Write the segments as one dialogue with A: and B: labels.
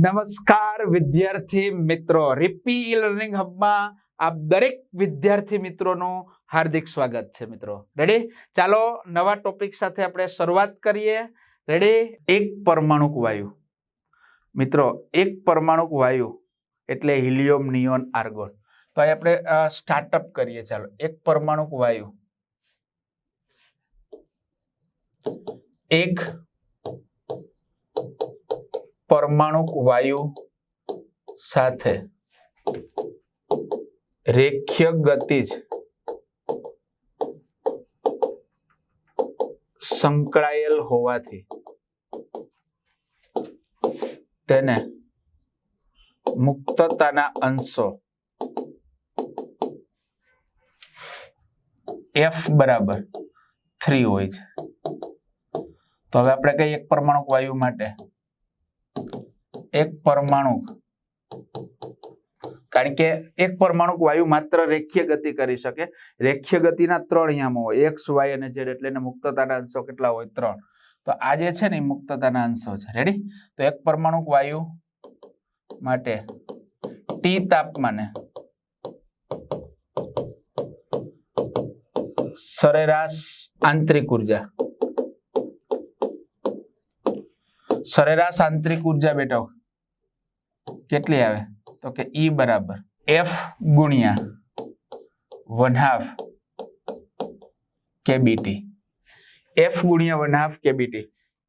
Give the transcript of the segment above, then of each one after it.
A: નમસ્કાર વિદ્યાર્થી મિત્રો. રિપી ઈ લર્નિંગ હબમાં આપ દરેક વિદ્યાર્થી મિત્રોનું હાર્દિક સ્વાગત છે મિત્રો. રેડી ચાલો નવા ટોપિક સાથે આપણે શરૂઆત કરીએ. રેડી એક પરમાણુક વાયુ. મિત્રો, એક પરમાણુક વાયુ એટલે હિલિયમ નિયોન આર્ગોન. તો આપણે સ્ટાર્ટઅપ કરીએ. ચાલો, એક પરમાણુક વાયુ. એક પરમાણુક વાયુ સાથે રેખીય ગતિજ સંકળાયેલ હોવાથી તેને મુક્તતાના અંશો એફ બરાબર થ્રી હોય છે. તો હવે આપણે કઈ એક પરમાણુક વાયુ માટે એક પરમાણુ. કારણ કે એક પરમાણુ વાયુ માત્ર રેખીય ગતિ કરી શકે. રેખીય ગતિના ત્રણ નિયમો હોય. એક્સ વાય અને ઝેડ એટલે મુક્તતાના અંશો કેટલા હોય? ત્રણ. તો આ જે છે ને મુક્તતાના અંશો છે. રેડી તો એક પરમાણુક વાયુ માટે ટી તાપમાને સરેરાશ આંતરિક ઊર્જા. સરેરાશ આંતરિક ઊર્જા બેટા કેટલી આવે? તો કે ઈ બરાબર એફ ગુણ્યા વન હાફ કેબીટી એફ ગુણ્યા વન હાફ કેબીટી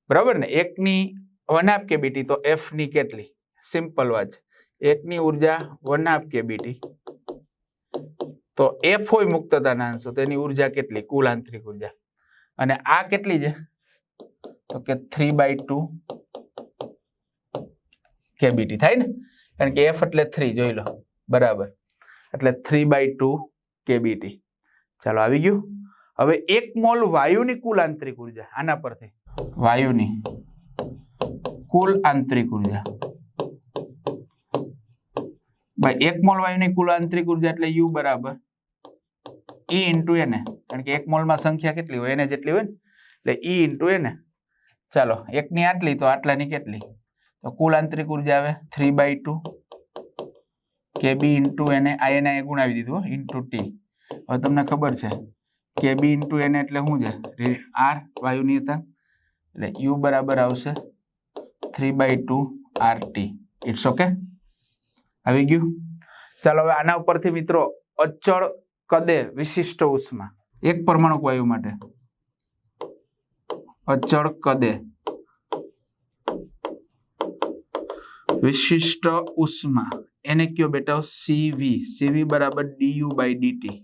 A: બરાબર ને? એકની વન હાફ કેબીટી તો એફની કેટલી? સિમ્પલ વાત છે. એકની ઊર્જા વન હાફ કેબીટી તો એફ હોય મુક્તતાના અંશો તેની ઊર્જા કેટલી? કુલ આંતરિક ઊર્જા. અને આ કેટલી છે? તો કે થ્રી બાય ટુ કેબીટી થાય ને કારણ કે એફ એટલે થ્રી જોઈ લો બરાબર એટલે થ્રી બાય ટુ કેબીટી ચાલો આવી ગયું હવે એક મોલ વાયુની કુલ આંતરિક ઊર્જા આના પરથી વાયુની કુલ આંતરિક ઊર્જા ભાઈ એક મોલ વાયુની કુલ આંતરિક ઊર્જા એટલે યુ બરાબર ઈ ઇન્ટુ એને કારણ કે એક મોલમાં સંખ્યા કેટલી હોય એને જેટલી હોય ને એટલે ઈ ઇન્ટુ એને ચાલો, એકની આટલી તો આટલાની કેટલી? તો કુલ આંતરિક ઊર્જા આવે થ્રી બાય ટુ કે બી ઇન્ટુ એને આ એને ગુણાવી દીધું ઇન્ટુ ટી હવે તમને ખબર છે કે બી ઇન્ટુ એને એટલે શું છે? આર વાયુની હતા, એટલે યુ બરાબર આવશે three by two R T it's okay આવી ગયું? ચાલો, હવે આના ઉપરથી મિત્રો અચળ કદે વિશિષ્ટ ઉષ્મા, એક પરમાણુ વાયુ માટે. અચળ કદે. વિશિષ્ટ ઉષ્મા. એને કયો બેટા? સીવી સીવી બરાબર ડીયુ બાય ડીટી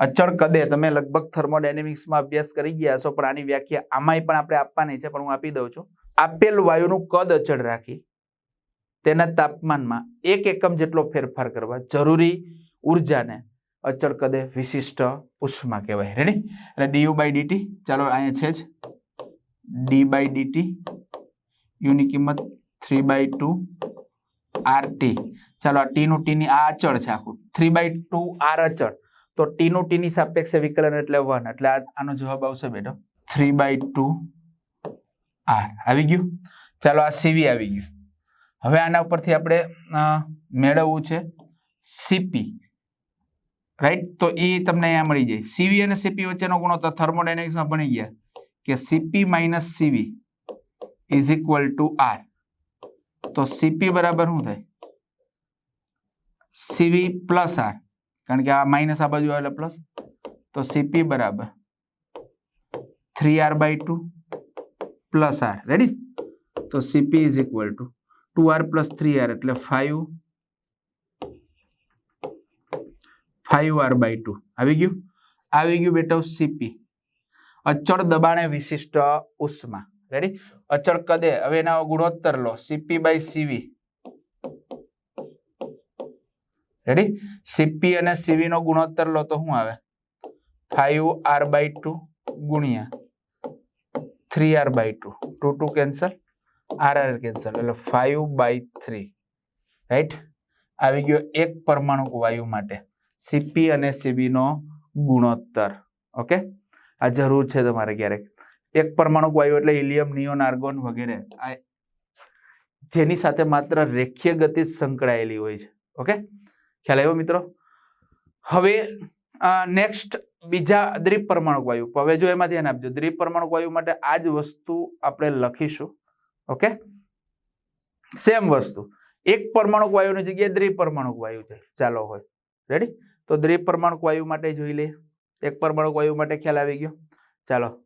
A: અચળ કદે. તમે લગભગ થર્મોડાયનેમિક્સમાં અભ્યાસ કરી ગયા છો પણ આની વ્યાખ્યા આમાંય પણ આપણે આપવાની છે, પણ હું આપી દઉં છું. આપેલ વાયુનું કદ અચળ રાખી તેના તાપમાનમાં એક એકમ જેટલો ફેરફાર કરવા જરૂરી ઉર્જાને અચળ કદે વિશિષ્ટ ઉષ્મા કહેવાય. રેડી એટલે ડીયુ બાય ડીટી ચાલો, અહીંયા છે જ. ડી બાય ડીટી યુની કિંમત three by two R T ચાલો, આ ટીનું ટીની આ અચળ છે આખું. થ્રી બાય ટુ આર અચળ. તો ટીનું ટીની સાપેક્ષે વિકલન એટલે વન એટલે આનો જવાબ આવશે બેટો થ્રી બાય ટુ આર આવી ગયું? ચાલો, આ સીવી આવી ગયું. હવે આના ઉપરથી આપણે મેળવવું છે સીપી રાઈટ તો એ તમને અહીંયા મળી જાય. સીવી અને સીપી વચ્ચેનો ગુણોત્તર થર્મોડાયનેમિક્સમાં ભણી ગયા. કે CP minus CV is equal to R તો સીપી બરાબર શું થાય? સીવી પ્લસ આર કારણ કે આ માઇનસ આ બાજુ આવે એટલે પ્લસ તો સીપી બરાબર three R by two plus R ready તો CP is equal to two R plus three R એટલે five five R by two આવી ગયું? આવી ગયું બેટા સીપી અચળ દબાણે વિશિષ્ટ ઉષ્મા. રેડી અચળ કદે, હવે એના ગુણોત્તર લો. CP by CV ready CP અને સીવી નો ગુણોત્તર લો તો શું આવે? ફાઈવ આર બાય ટુ ગુણ્યા three R by two two two cancel R R cancel એટલે ફાઈવ બાય થ્રી રાઈટ આવી ગયો એક પરમાણુ વાયુ માટે. સીપી અને સીબીનો ગુણોત્તર. ઓકે આ જરૂર છે તમારે ક્યારેક. એક પરમાણુ વાયુ એટલે હિલિયમ, નિયોન, આર્ગોન વગેરે. આ જેની સાથે માત્ર રેખીય ગતિ સંકળાયેલી હોય છે. ઓકે ખ્યાલ આવ્યો મિત્રો? હવે નેક્સ્ટ બીજા દ્વિપરમાણુક વાયુ. હવે જો એમાં ધ્યાન આપજો. દ્વિપરમાણુક વાયુ માટે આ જ વસ્તુ આપણે લખીશું. ઓકે સેમ વસ્તુ. એક પરમાણુક વાયુની જગ્યાએ દ્વિપરમાણુક વાયુ છે. ચાલો હોય. રેડી તો દ્વિપરમાણુક વાયુ માટે જોઈ લઈએ. એક પરમાણુક વાયુ માટે ખ્યાલ આવી ગયો. ચાલો.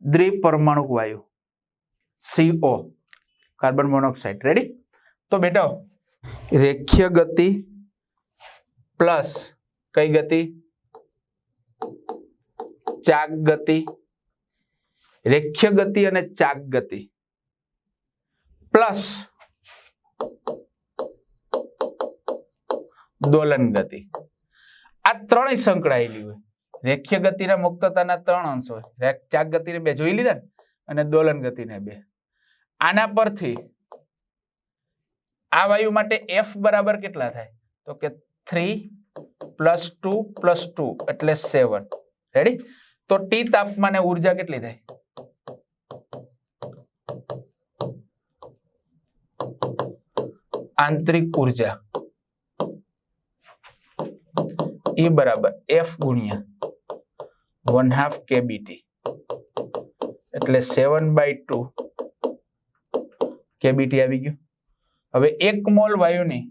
A: દ્વિપરમાણુક વાયુ. CO carbon monoxide. રેડી તો બેટા, રેખીય ગતિ પ્લસ કઈ ગતિ? ચાક ગતિ. રેખીય ગતિ અને ચાક ગતિ. પ્લસ દોલન ગતિ આ ત્રણેય સંકળાયેલી હોય. રેખીય ગતિના મુક્તતાના ત્રણ અંશ હોય. ચાક ગતિને બે, જોઈ લીધા ને? અને દોલન ગતિને બે. આના પરથી આ વાયુ માટે એફ બરાબર કેટલા થાય? તો કે three plus two plus two એટલે સેવન રેડી તો ટી તાપમાને ઊર્જા કેટલી થાય? આંતરિક ઊર્જા. એ બરાબર એફ ગુણ્યા વન હાફ કેબીટી એટલે સેવન બાય ટુ કેબીટી આવી ગયું. હવે એક મોલ વાયુની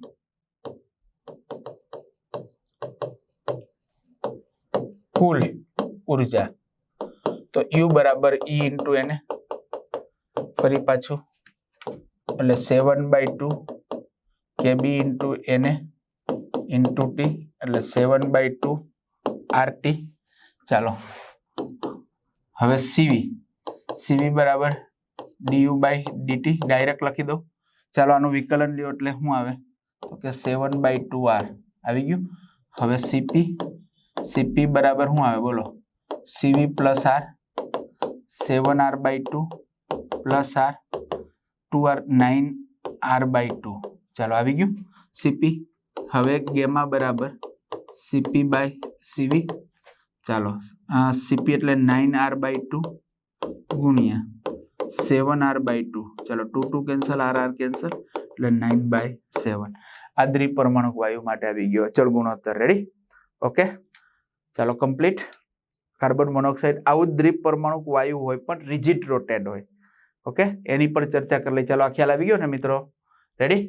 A: કુલ ઊર્જા, તો યુ બરાબર ઈ ઇન્ટુ એને ફરી પાછું, એટલે seven by two KB into એને ઇન્ટુ ટી એટલે seven by two R T ચાલો. હવે સીવી સીવી બરાબર ડીયુ બાય ડીટી ડાયરેક્ટ લખી દો ચાલો, આનું વિકલન લ્યો એટલે શું આવે? તો કે સેવન બાય ટુ આર આવી ગયું? હવે સીપી સીપી બરાબર શું આવે? બોલો. CV plus R seven R by two plus R two R nine R by two ચાલો, આવી ગયું? સીપી હવે ગેમા બરાબર સીપી બાય સીવી ચાલો સીપી એટલે નાઇન આર બાય ટુ ગુણ્યા સેવન આર બાય ટુ ચાલો two two cancel R R cancel એટલે નાઇન બાય સેવન આ દ્વિપરમાણુક વાયુ માટે આવી ગયો. અચળ ગુણોત્તર રેડી ઓકે ચાલો કમ્પ્લીટ કાર્બન મોનોક્સાઇડ આવું દ્વિપરમાણુક વાયુ હોય પણ રિજિટ રોટેડ હોય. ઓકે એની પર ચર્ચા કરી લઈ ચાલો, આ ખ્યાલ આવી ગયો ને મિત્રો? રેડી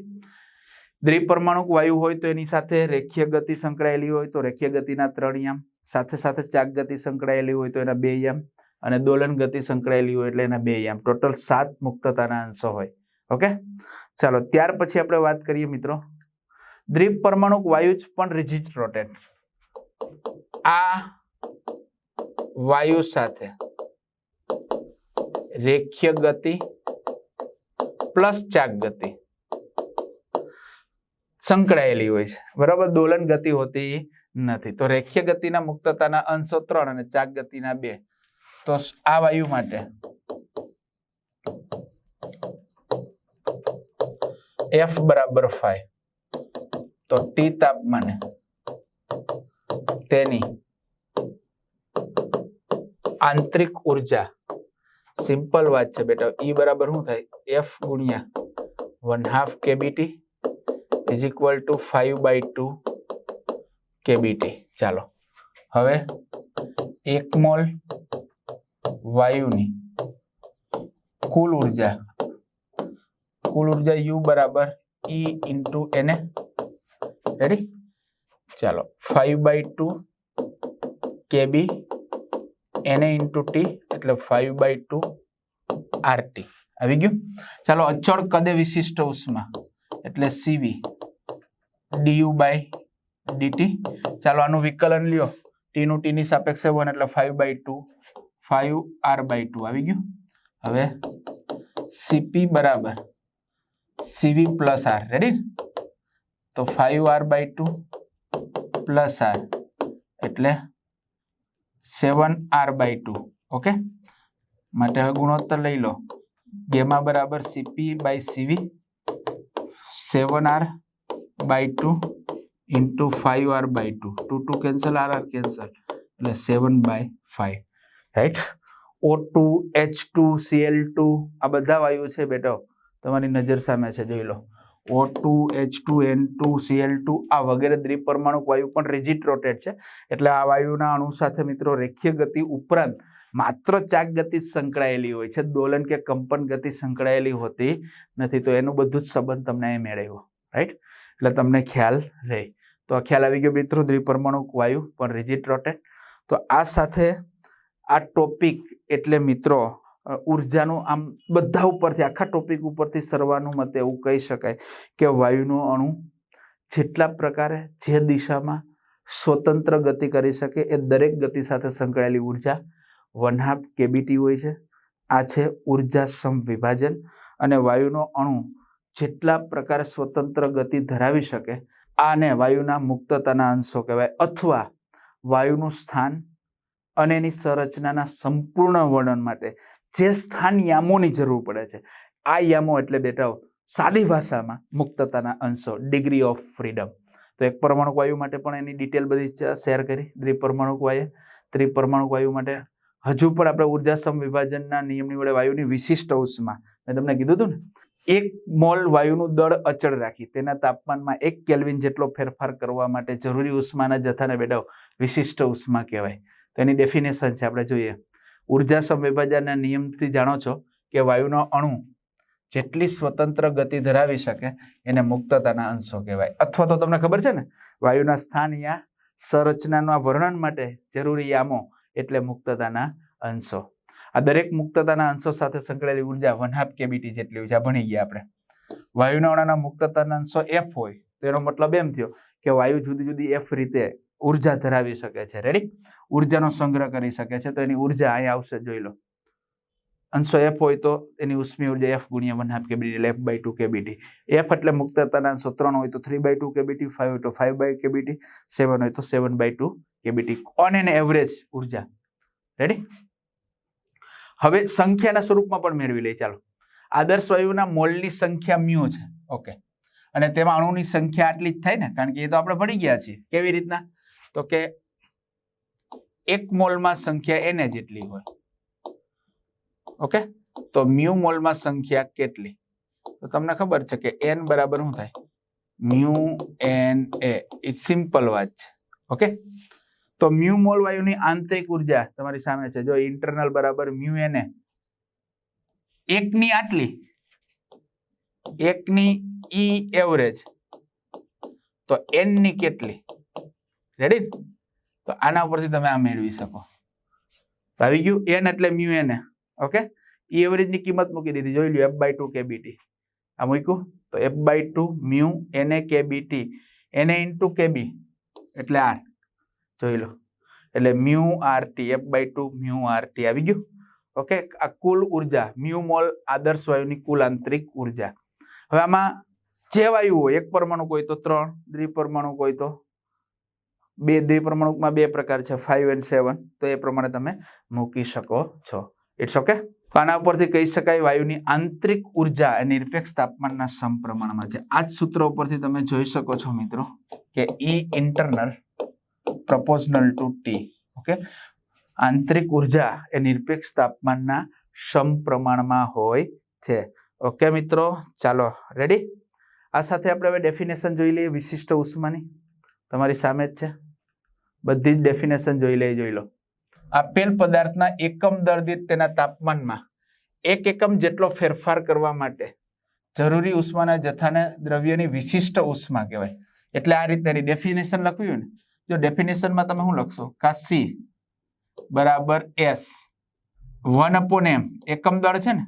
A: દ્વિપરમાણુક વાયુ હોય તો એની સાથે રેખીય ગતિ સંકળાયેલી હોય તો રેખીય ગતિના ત્રણ યામ, સાથે સાથે ચાક ગતિ સંકળાયેલી હોય તો એના બે યામ અને દોલન ગતિ સંકળાયેલી હોય એટલે એના બે યામ. ટોટલ સાત મુક્તતાના અંશો હોય. ઓકે ચાલો, ત્યાર પછી આપણે વાત કરીએ મિત્રો. દ્વિપરમાણુક વાયુ જ પણ રિજિટ રોટેટ આ વાયુ સાથે રેખીય ગતિ પ્લસ ચાક ગતિ સંકળાયેલી હોય છે. બરાબર? દોલન ગતિ હોતી નથી. તો રેખીય ગતિના મુક્તતાના અંશો ત્રણ અને ચાક ગતિના બે. તો આ વાયુ માટે. એફ બરાબર ફાઈવ તો ટી તાપમાને. તેની આંતરિક ઊર્જા. સિમ્પલ વાત છે બેટા. ઈ બરાબર શું થાય? એફ ગુણ્યા one half KBT is equal to five by two KBT ચાલો. હવે એક મોલ વાયુની કુલ ઊર્જા કુલ ઊર્જા યુ બરાબર ઈ ઇન્ટુ એને રેડી ચાલો. ફાઈવ બાય ટુ કેબી એને ઇન્ટુ ટી એટલે five by two R T આવી ગયું? ચાલો, અચળ કદે વિશિષ્ટ ઉષ્મા એટલે સીવી ડીયુ બાય ડીટી ચાલો આનું વિકલન લ્યો. ટીનું નું ટી ની સાપેક્ષે વન એટલે five by two five R by two આવી ગયું? હવે સીપી બરાબર સીવી પ્લસ આર રેડી તો five R by two plus R એટલે seven R by two okay માટે હવે ગુણોત્તર લઈ લો. ગેમા બરાબર CP by CV seven R by two into five R by two two two cancel R R cancel એટલે seven by five right O two H two CL two આ બધા વાયુ છે બેટો. તમારી નજર સામે છે, જોઈ લો. O two H two N two CL two આ વગેરે દ્વિપરમાણુક વાયુ પણ રિજિટ રોટેટ છે. એટલે આ વાયુના અણુ સાથે મિત્રો રેખીય ગતિ ઉપરાંત માત્ર ચાક ગતિ સંકળાયેલી હોય છે. દોલન કે કંપન ગતિ સંકળાયેલી હોતી નથી. તો એનું બધું જ સંબંધ તમને અહીં મેળવ્યો. રાઈટ? એટલે તમને ખ્યાલ રહે. તો આ ખ્યાલ આવી ગયો મિત્રો, દ્વિપરમાણુક વાયુ પણ રિજિટ રોટેટ. તો આ સાથે આ ટોપિક એટલે મિત્રો ઉર્જાનું આમ બધા ઉપરથી, આખા ટોપિક ઉપરથી સર્વાનું મતે એવું કહી શકાય કે વાયુનો અણુ જેટલા પ્રકારે જે દિશામાં સ્વતંત્ર ગતિ કરી શકે એ દરેક ગતિ સાથે સંકળાયેલી ઊર્જા વન હાફ કેબીટી હોય છે. આ છે ઊર્જા સમવિભાજન અને વાયુનો અણુ જેટલા પ્રકારે સ્વતંત્ર ગતિ ધરાવી શકે, આને વાયુના મુક્તતાના અંશો કહેવાય. અથવા વાયુનું સ્થાન અને એની સંરચનાના સંપૂર્ણ વર્ણન માટે જે સ્થાન યામોની જરૂર પડે છે. આ યામો એટલે બેટાઓ, સાદી ભાષામાં મુક્તતાના અંશો ડિગ્રી ઓફ ફ્રીડમ તો એક પરમાણુ વાયુ માટે પણ એની ડિટેલ બધી શેર કરી. દ્વિપરમાણુક વાયુ. ત્રિપરમાણુક વાયુ માટે હજુ પણ આપણે ઊર્જા સમવિભાજનના નિયમની વડે વાયુની વિશિષ્ટ ઉષ્મા. મેં તમને કીધું હતું ને એક મોલ વાયુનું દળ અચળ રાખી, તેના તાપમાનમાં એક કેલ્વિન જેટલો ફેરફાર કરવા માટે જરૂરી ઉષ્માના જથ્થાને બેડાવ વિશિષ્ટ ઉષ્મા કહેવાય. તો એની ડેફિનેશન છે, આપણે જોઈએ. ઊર્જા સમવિભાજનના નિયમથી જાણો છો કે વાયુનો અણુ જેટલી સ્વતંત્ર ગતિ ધરાવી શકે, એને મુક્તતાના અંશો કહેવાય. અથવા તો તમને ખબર છે ને, વાયુના સ્થાન યા સંરચનાના વર્ણન માટે જરૂરી યામો એટલે મુક્તતાના અંશો. આ દરેક મુક્તતાના અંશો સાથે સંકળાયેલી ઊર્જા વન હાફ કેબીટી જેટલી ઊર્જા ભણી ગયા આપણે. વાયુનાળાના મુક્તતાના અંશો એફ હોય, તો એનો મતલબ એમ થયો કે વાયુ જુદી જુદી એફ રીતે ઊર્જા ધરાવી શકે છે. રેડી ઉર્જાનો સંગ્રહ કરી શકે છે, તો એની ઊર્જા અહીંયા આવશે, જોઈ લો. અંશો એફ હોય તો એની ઉષ્મી ઊર્જા એફ ગુણ્યા વન હાફ કેબીટી એટલે F by two KBT. F એટલે મુક્તતાના અંશો ત્રણ હોય તો three by two KBT five હોય તો ફાઈવ બાય કેબીટી સેવન હોય તો seven by two KBT. On an average ઊર્જા. રેડી હવે સંખ્યાના સ્વરૂપમાં પણ મેળવી લઈએ ચાલો. આદર્શ વાયુના મોલની સંખ્યા મ્યુ છે. ઓકે. અને તેમાં અણુની સંખ્યા આટલી જ થાય ને? કારણ કે એ તો આપણે ભણી ગયા છીએ. કેવી રીતના? તો કે એક મોલમાં સંખ્યા એને જેટલી હોય. ઓકે? તો મ્યુ મોલમાં સંખ્યા કેટલી? તો તમને ખબર છે કે એન બરાબર શું થાય? Mu N a it simple વાત છે. ઓકે? તો મ્યુ મોલ વાયુની આંતરિક ઊર્જા તમારી સામે છે. જો ઇન્ટરનલ બરાબર મ્યુ એને એકની આટલી, એકની ઈ એવરેજ તો એનની કેટલી? રેડી તો આના ઉપરથી તમે આ મેળવી શકો. આવી ગયું એન એટલે મ્યુ એને. ઓકે ઈ એવરેજની કિંમત મૂકી દીધી. જોઈ લ્યો એફ બાય ટુ કેબીટી આ મૂક્યું? તો એફ બાય ટુ મ્યુ એને કેબીટી એને ઇન્ટુ કેબી એટલે આર જોઈ લો. એટલે mu R T F by two mu R T આવી ગયું. ઓકે આ કુલ ઊર્જા, મ્યુ મોલ આદર્શ વાયુની કુલ આંતરિક ઊર્જા. હવે આમાં જે વાયુ હોય, એક પરમાણુ હોય તો ત્રણ દ્વિપરમાણુ હોય તો બે દ્વિપરમાણુકમાં બે પ્રકાર છે ફાઈવ એન્ડ સેવન તો એ પ્રમાણે તમે મૂકી શકો છો. ઇટ્સ ઓકે તો આના ઉપરથી કહી શકાય વાયુની આંતરિક ઊર્જા એ નિરપેક્ષ તાપમાનના સમપ્રમાણમાં છે. આ જ સૂત્ર ઉપરથી તમે જોઈ શકો છો મિત્રો, કે E internal proportional to T okay આંતરિક ઊર્જા એ નિરપેક્ષ તાપમાનના સમપ્રમાણમાં હોય છે. ઓકે મિત્રો, ચાલો રેડી આ સાથે આપણે હવે ડેફિનેશન જોઈ લઈએ, વિશિષ્ટ ઉષ્માની. તમારી સામે જ છે. બધી જ ડેફિનેશન જોઈ લઈએ, જોઈ લો. આપેલ પદાર્થના એકમ દર તેના તાપમાનમાં એક એકમ જેટલો ફેરફાર કરવા માટે જરૂરી ઉષ્માના જથ્થાને દ્રવ્યની વિશિષ્ટ ઉષ્મા કહેવાય. એટલે આ રીતે એની ડેફિનેશન લખ્યું ને? જો ડેફિનેશનમાં તમે શું લખશો? કા સી બરાબર એસ. વન અપોન એમ એકમ દળ છે ને?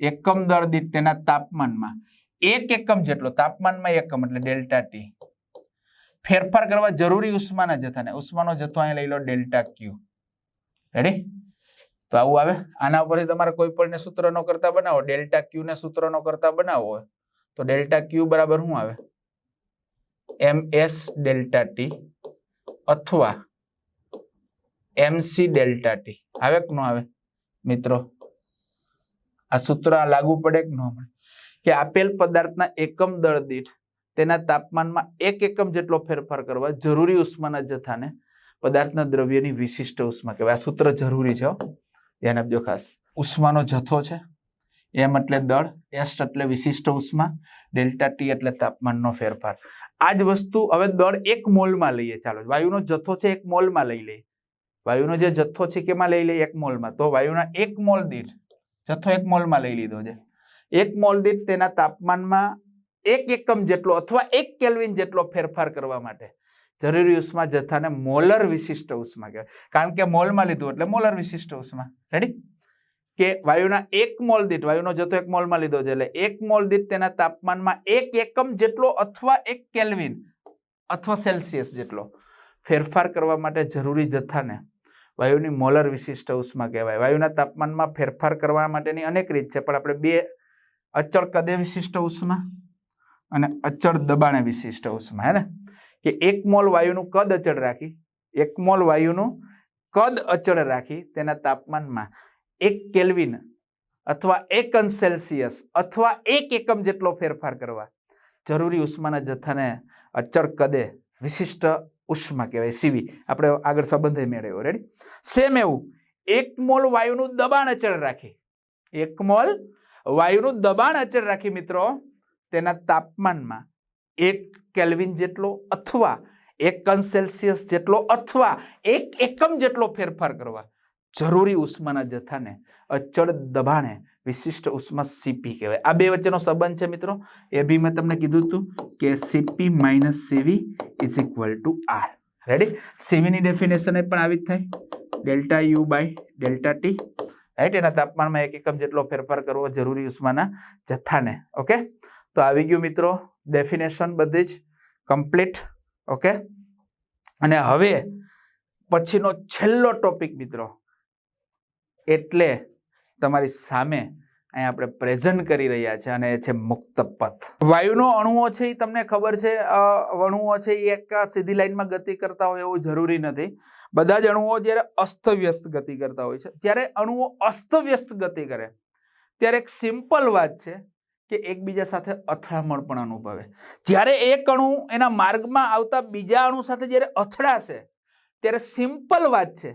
A: એકમ દળ દીઠ તેના તાપમાનમાં. એક એકમ જેટલો, તાપમાનમાં એકમ એટલે ડેલ્ટા ટી. ફેરફાર કરવા જરૂરી ઉષ્માના જથ્થાને. ઉષ્માનો જથ્થો અહીં લઈ લો ડેલ્ટા ક્યુ. રેડી તો આવું આવે. આના ઉપરથી તમારે કોઈ પણ સૂત્ર નો કરતા બનાવો. ડેલ્ટા ક્યુ ને સૂત્ર નો કરતા બનાવો તો ડેલ્ટા ક્યુ બરાબર શું આવે? M S delta T. અથવા એમસી ડેલ્ટા ટી આવે કે ન આવે? મિત્રો, આ સૂત્ર લાગુ પડે કે ન પડે કે આપેલ પદાર્થના એકમ દળ દીઠ તેના તાપમાનમાં એક એકમ જેટલો ફેરફાર કરવા જરૂરી ઉષ્માના જથ્થાને પદાર્થના દ્રવ્યની વિશિષ્ટ ઉષ્મા કહેવાય. આ સૂત્ર જરૂરી છે ધ્યાન આપજો ખાસ. ઉષ્માનો જથ્થો છે. એમ એટલે દળ, એસ એટલે વિશિષ્ટ ઉષ્મા, ડેલ્ટા ટી એટલે તાપમાનનો ફેરફાર. આ જ વસ્તુ હવે દળ એક મોલમાં લઈએ. ચાલો, વાયુનો જથ્થો છે એક મોલમાં લઈ લઈએ. વાયુનો જે જથ્થો છે કેમાં લઈ લઈએ? એક મોલમાં. તો વાયુના એક મોલ દીઠ, જથ્થો એક મોલમાં લઈ લીધો છે. એક મોલ દીઠ તેના તાપમાનમાં એક એકમ જેટલો અથવા એક કેલ્વિન જેટલો ફેરફાર કરવા માટે જરૂરી ઉષ્મા જથ્થાને મોલર વિશિષ્ટ ઉષ્મા કહેવાય. કારણ કે મોલમાં લીધું એટલે મોલર વિશિષ્ટ ઉષ્મા. રેડી કે વાયુના એક મોલ દીઠ, વાયુનો જથ્થો એક મોલમાં લીધો છે એટલે એક મોલ દીઠ તેના તાપમાનમાં એક એકમ જેટલો અથવા એક કેલ્વિન અથવા સેલ્સિયસ જેટલો ફેરફાર કરવા માટે જરૂરી જથ્થાને વાયુની મોલર વિશિષ્ટ ઉષ્મા કહેવાય. વાયુના તાપમાનમાં ફેરફાર કરવા માટેની અનેક રીત છે, પણ આપણે બે અચળ કદે વિશિષ્ટ ઉષ્મા અને અચળ દબાણે વિશિષ્ટ ઉષ્મા, હે કે એક મોલ વાયુનું કદ અચળ રાખી, એક મોલ વાયુનું કદ અચળ રાખી તેના તાપમાનમાં એક કેલ્વિન અથવા એક અંશ સેલ્સિયસ અથવા એક એકમ જેટલો ફેરફાર કરવા. જરૂરી ઉષ્માના જથ્થાને અચળ કદે વિશિષ્ટ ઉષ્મા કહેવાય સીવી આપણે આગળ સંબંધે મેળવ્યો. રેડી સેમ એવું. એક મોલ વાયુનું દબાણ અચળ રાખી. એક મોલ વાયુનું દબાણ અચળ રાખી મિત્રો, તેના તાપમાનમાં. એક કેલ્વિન જેટલો અથવા એક અંશ સેલ્સિયસ જેટલો અથવા એક એકમ જેટલો ફેરફાર કરવા. જરૂરી ઉષ્માના જથ્થાને અચળ દબાણે વિશિષ્ટ ઉષ્મા સીપી કહેવાય. આ બે વચ્ચેનો સંબંધ છે મિત્રો. એ બી મેં તમને કીધું હતું કે CP minus CV is equal to R. Ready સીવીની definition પણ આવી જ થાય. Delta U by delta T. Right એના તાપમાનમાં એક એકમ જેટલો ફેરફાર કરવો જરૂરી ઉષ્માના જથ્થાને. ઓકે તો આવી ગયું મિત્રો ડેફિનેશન બધી જ કમ્પ્લીટ. ઓકે અને હવે પછીનો છેલ્લો ટોપિક મિત્રો. એટલે તમારી સામે અહીં આપણે પ્રેઝન્ટ કરી રહ્યા છે અને એ છે મુક્ત પથ. વાયુનો અણુઓ છે એ તમને ખબર છે અણુઓ છે એ એક સીધી લાઈનમાં ગતિ કરતા હોય એવું જરૂરી નથી. બધા જ અણુઓ જ્યારે અસ્તવ્યસ્ત ગતિ કરતા હોય છે. જ્યારે અણુઓ અસ્તવ્યસ્ત ગતિ કરે, ત્યારે એક સિમ્પલ વાત છે કે એકબીજા સાથે અથડામણ પણ અનુભવે. જ્યારે એક અણુ એના માર્ગમાં આવતા બીજા અણુ સાથે જ્યારે અથડાશે, ત્યારે સિમ્પલ વાત છે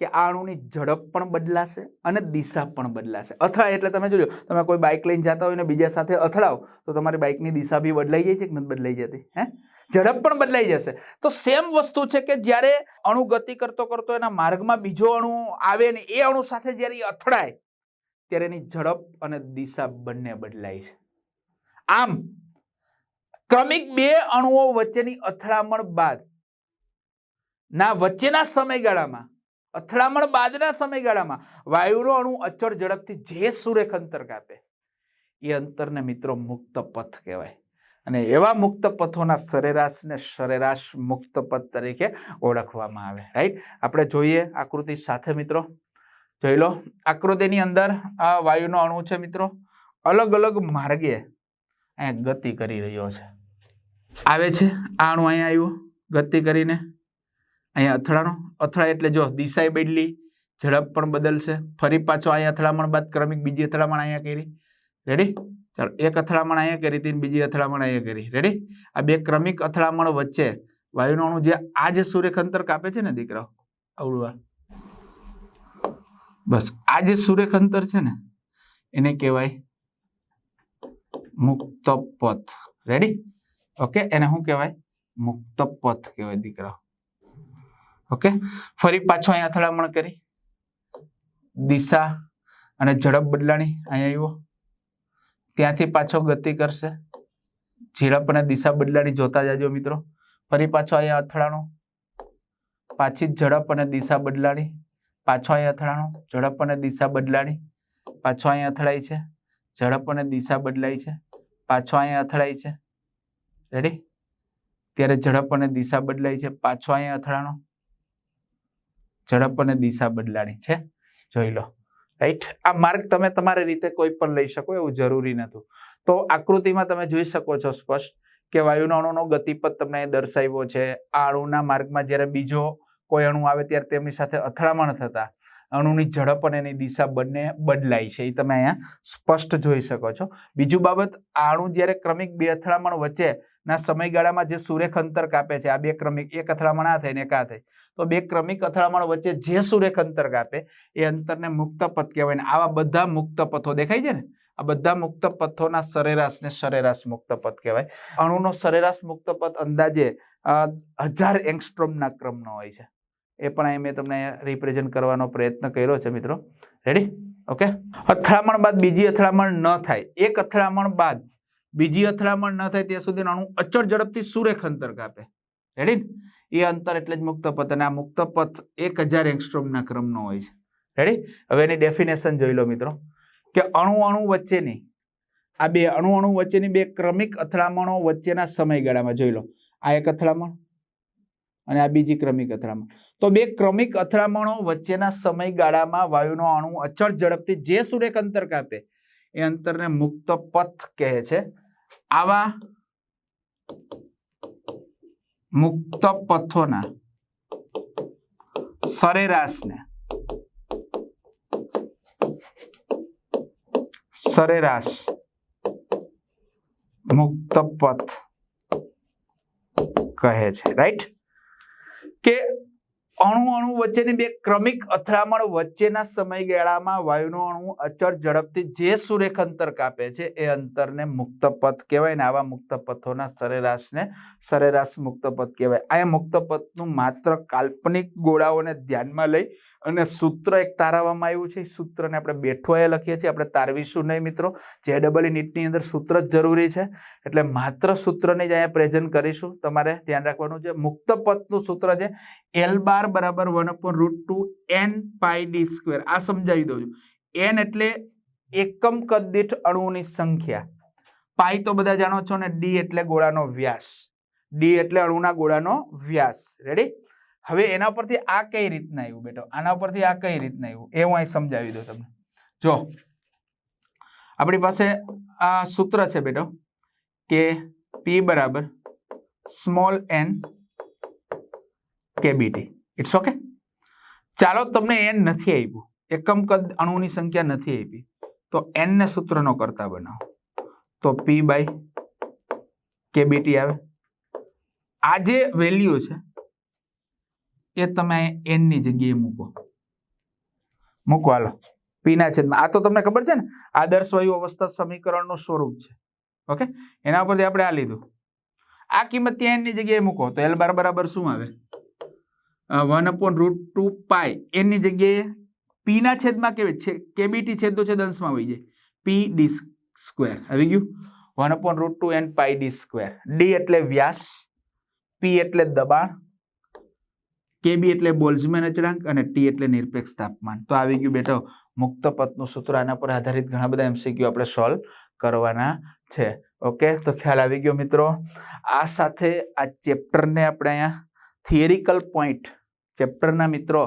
A: કે આ અણુની ઝડપ પણ બદલાશે અને દિશા પણ બદલાશે. અથડાય એટલે તમે જોજો, તમે કોઈ બાઇક લઈને જતા હોય ને બીજા સાથે અથડાવ, તો તમારી બાઇકની દિશા બી બદલાઈ જાય છે કે નથી બદલાઈ જતી? હે? ઝડપ પણ બદલાઈ જશે. તો સેમ વસ્તુ છે કે જ્યારે અણુ ગતિ કરતો કરતો એના માર્ગમાં બીજો અણુ આવે ને એ અણુ સાથે જ્યારે અથડાય, ત્યારે એની ઝડપ અને દિશા બંને બદલાય છે. આમ, ક્રમિક બે અણુઓ વચ્ચેની અથડામણ બાદ, ના, વચ્ચેના સમયગાળામાં અથડામણ બાદના સમયગાળામાં વાયુનો અણુ અચળ ઝડપથી જે સુરેખ અંતર કાપે, એ અંતરને મિત્રો મુક્ત પથ કહેવાય. અને એવા મુક્ત પથોના સરેરાશને સરેરાશ મુક્ત પથ તરીકે ઓળખવામાં આવે. રાઈટ આપણે જોઈએ આકૃતિ સાથે મિત્રો. જોઈ લો, આકૃતિની અંદર આ વાયુનો અણુ છે મિત્રો. અલગ અલગ માર્ગે અહીંયા ગતિ કરી રહ્યો છે. આવે છે? આ અણુ અહીંયા આવ્યો ગતિ કરીને? અહીંયા અથડાણો? અથડાય એટલે જો દિશાએ બદલી, ઝડપ પણ બદલશે. ફરી પાછો અહીંયા અથડામણ બાદ ક્રમિક બીજી અથડામણ અહીંયા કરી. રેડી ચાલો, એક અથડામણ અહીંયા કરી હતી બીજી અથડામણ અહીંયા કરી. રેડી આ બે ક્રમિક અથડામણ વચ્ચે વાયુનો અણુ જે આ જે સુરેખ કાપે છે ને દીકરાઓ અવળવા બસ આ જે સુરેખ છે ને, એને કહેવાય મુક્ત પથ રેડી ઓકે એને શું કહેવાય? મુક્ત પથ કહેવાય દીકરાઓ. ઓકે? ફરી પાછો અહીંયા અથડામણ કરી. દિશા અને ઝડપ બદલાણી અહીંયા આવ્યો ત્યાંથી પાછો ગતિ કરશે. ઝડપ અને દિશા બદલાણી જોતા જાજો મિત્રો. ફરી પાછો અહીંયા અથડાણો. પાછી ઝડપ અને દિશા બદલાણી. પાછો અહીંયા અથડાણો. ઝડપ અને દિશા બદલાણી. પાછો અહીંયા અથડાય છે. ઝડપ અને દિશા બદલાય છે. પાછો અહીંયા અથડાય છે. રેડી ત્યારે ઝડપ અને દિશા બદલાય છે. પાછો અહીંયા અથડાણો. ઝડપ અને દિશા બદલાણી છે, જોઈ લો. રાઈટ આ માર્ગ તમે તમારી રીતે કોઈ પણ લઈ શકો એવું જરૂરી નથી. તો આકૃતિમાં તમે જોઈ શકો છો સ્પષ્ટ કે વાયુના અણુનો ગતિપથ તમને દર્શાવ્યો છે. આ અણુના માર્ગમાં જ્યારે બીજો કોઈ અણુ આવે ત્યારે તેમની સાથે અથડામણ થતા અણુની ઝડપ અને એની દિશા બંને બદલાય છે. એ તમે અહીંયા સ્પષ્ટ જોઈ શકો છો. બીજું બાબત આ અણુ જ્યારે ક્રમિક બે અથડામણ વચ્ચે ના સમયગાળામાં જે સુરેખ અંતર કાપે છે, આ બે ક્રમિક, એક અથડામણ આ થાય ને એક આ થાય, તો બે ક્રમિક અથડામણ વચ્ચે જે સુરેખ અંતર કાપે, એ અંતરને મુક્ત પથ કહેવાય ને આવા બધા મુક્ત પથો દેખાય છે ને, આ બધા મુક્ત પથોના સરેરાશને સરેરાશ મુક્ત પથ કહેવાય. અણુનો સરેરાશ મુક્ત પથ અંદાજે હજાર એંગસ્ટ્રોમના ક્રમનો હોય છે. એ પણ અહીં મેં તમને રિપ્રેઝેન્ટ કરવાનો પ્રયત્ન કર્યો છે મિત્રો. રેડી ઓકે અથડામણ બાદ બીજી અથડામણ ન થાય. એક અથડામણ બાદ બીજી અથડામણ ન થાય ત્યાં સુધી અણુ અચળ ઝડપથી સુરેખ અંતર કાપે. રેડી એ અંતર એટલે જ મુક્ત પથ અને આ મુક્ત પથ એક હજાર એંગસ્ટ્રોમના ક્રમનો હોય છે. રેડી હવે એની ડેફિનેશન જોઈ લો મિત્રો. કે અણુ અણુ વચ્ચેની, આ બે અણુ અણુ વચ્ચેની બે ક્રમિક અથડામણો વચ્ચેના સમયગાળામાં જોઈ લો. આ એક અથડામણ અને આ બીજી ક્રમિક અથડામણ. તો બે ક્રમિક અથડામણો વચ્ચેના સમયગાળામાં વાયુનો અણુ અચળ ઝડપથી જે સુરેખ અંતર કાપે, એ અંતરને મુક્ત પથ કહે છે. આવા મુક્ત પથોના સરેરાશને સરેરાશ મુક્ત પથ કહે છે રાઈટ કે અણુ અણુ વચ્ચેની બે ક્રમિક અથડામણ વચ્ચેના સમયગાળામાં વાયુનો અણુ અચળ ઝડપથી જે સુરેખ અંતર કાપે છે, એ અંતરને મુક્ત પથ કહેવાય ને આવા મુક્ત પથોના સરેરાશને સરેરાશ મુક્ત પથ કહેવાય. આ મુક્ત પથનું માત્ર કાલ્પનિક ગોળાઓને ધ્યાનમાં લઈ અને સૂત્ર એક તારવવામાં આવ્યું છે. સૂત્રને આપણે બેઠો એ લખીએ છીએ. આપણે તારવીશું નહીં મિત્રો. જે ડબલ નીટની અંદર સૂત્ર જ જરૂરી છે. એટલે માત્ર સૂત્રને જ અહીંયા પ્રેઝન્ટ કરીશું. તમારે ધ્યાન રાખવાનું છે. મુક્ત પથનું સૂત્ર છે. એલ બાર બરાબર one upon root two N pi D square આ સમજાવી દઉં છું. એન એટલે એકમ કદ દીઠ અણુઓની સંખ્યા. પાઈ તો બધા જાણો છો ને ડી એટલે ગોળાનો વ્યાસ. ડી એટલે અણુના ગોળાનો વ્યાસ. રેડી હવે એના પરથી આ કઈ રીતના આવ્યું બેટો? આના પરથી આ કઈ રીતના આવ્યું? એ હું અહીં સમજાવી દઉં તમને. જો, આપણી પાસે આ સૂત્ર છે બેટો, કે પી બરાબર small N KBT. It's okay ચાલો તમને એન નથી આપ્યું. એકમ કદ અણુની સંખ્યા નથી આપી. તો એનને સૂત્રનો કરતા બનાવો. તો પી બાય કેબીટી આવે. આ જે વેલ્યુ છે એ તમે એનની જગ્યાએ મૂકો. મૂકો હાલો. પીના છેદમાં. આ તો તમને ખબર છે ને? આદર્શ વાયુ અવસ્થા સમીકરણનું સ્વરૂપ છે. ઓકે? એના પરથી આપણે આ લીધું. આ કિંમત ત્યાં એનની જગ્યાએ મૂકો. તો એલ બાર બરાબર શું આવે? One upon root two pi. એનની જગ્યાએ પીના છેદમાં કેવી છે? કેબીટી છેદ તો છેદ અંશમાં હોય જાય પી ડી સ્ક્વેર આવી ગયું? One upon root two N pi D square D એટલે વ્યાસ પી એટલે દબાણ કેબી એટલે બોલ્ઝમેન અચળાંક અને ટી એટલે નિરપેક્ષ તાપમાન. તો આવી ગયું બેટો મુક્ત પથનું સૂત્ર, આના પર આધારિત ઘણા બધા એમસીક્યુ આપણે સોલ્વ કરવાના છે. ઓકે તો ખ્યાલ આવી ગયો મિત્રો. આ સાથે આ ચેપ્ટરને આપણે અહીંયા થિયરિકલ પોઈન્ટ ચેપ્ટરના મિત્રો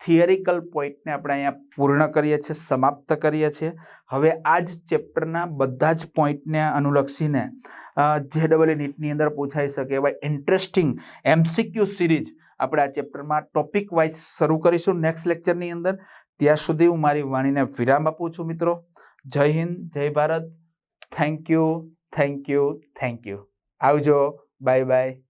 A: થિયરિકલ પોઈન્ટને આપણે અહીંયા પૂર્ણ કરીએ છીએ, સમાપ્ત કરીએ છીએ. હવે આ જ ચેપ્ટરના બધા જ પોઈન્ટને અનુલક્ષીને જે ડબલ નીટની અંદર પૂછાઈ શકે એવા ઇન્ટરેસ્ટિંગ એમસીક્યુ સિરીઝ આપણે આ ચેપ્ટરમાં ટોપિક વાઇઝ શરૂ કરીશું નેક્સ્ટ લેક્ચરની અંદર. ત્યાં સુધી હું મારી વાણીને વિરામ આપું છું મિત્રો. Jai Hind, Jai Bharat. Thank you thank you thank you. આવજો. Bye bye.